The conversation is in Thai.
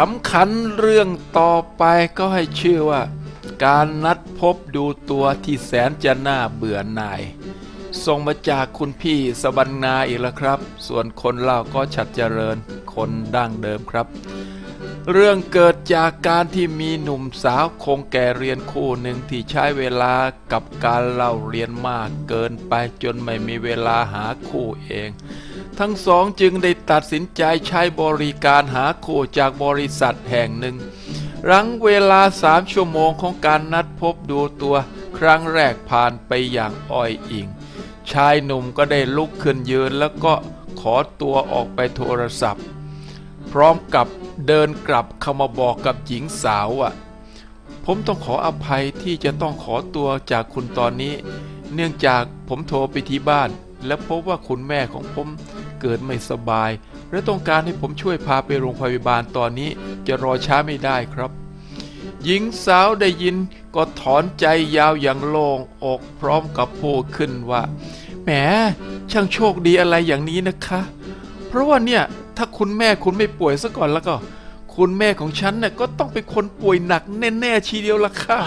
ขำขันเรื่องต่อไปก็ให้ชื่อว่า การนัดพบดูตัวที่แสนจะน่าเบื่อหน่ายส่งมาจากคุณพี่สบันนาอีกแล้วครับ ส่วนคนเล่าก็ชัดเจริญคนดั้งเดิมครับ เรื่องเกิดจากการที่มีหนุ่มสาวคงแก่เรียนคู่หนึ่งที่ใช้เวลากับการเล่าเรียนมากเกินไปจนไม่มีเวลาหาคู่เอง ทั้งสองจึงได้ตัดสินใจใช้บริการหาโคจากบริษัทแห่งหนึ่งหลังเวลาสามชั่วโมงของการนัดพบดูตัวครั้งแรกผ่านไปอย่างอ้อยอิง ชายหนุ่มก็ได้ลุกขึ้นยืนแล้วก็ขอตัวออกไปโทรศัพท์ พร้อมกับเดินกลับเข้ามาบอกกับหญิงสาวอะ ผมต้องขออภัยที่จะต้องขอตัวจากคุณตอนนี้ เนื่องจากผมโทรไปที่บ้าน และพบว่าคุณแม่ของผมเกิดไม่สบาย และต้องการให้ผมช่วยพาไปโรงพยาบาลตอนนี้จะรอช้าไม่ได้ครับ หญิงสาวได้ยินก็ถอนใจยาวอย่างโล่งอกพร้อมกับพูดขึ้นว่าแหมช่างโชคดีอะไรอย่างนี้นะคะ เพราะว่าเนี่ยถ้าคุณแม่คุณไม่ป่วยซะก่อนแล้วก็ คุณแม่ของฉันน่ะก็ต้องเป็นคนป่วยหนักแน่ๆทีเดียวล่ะค่ะ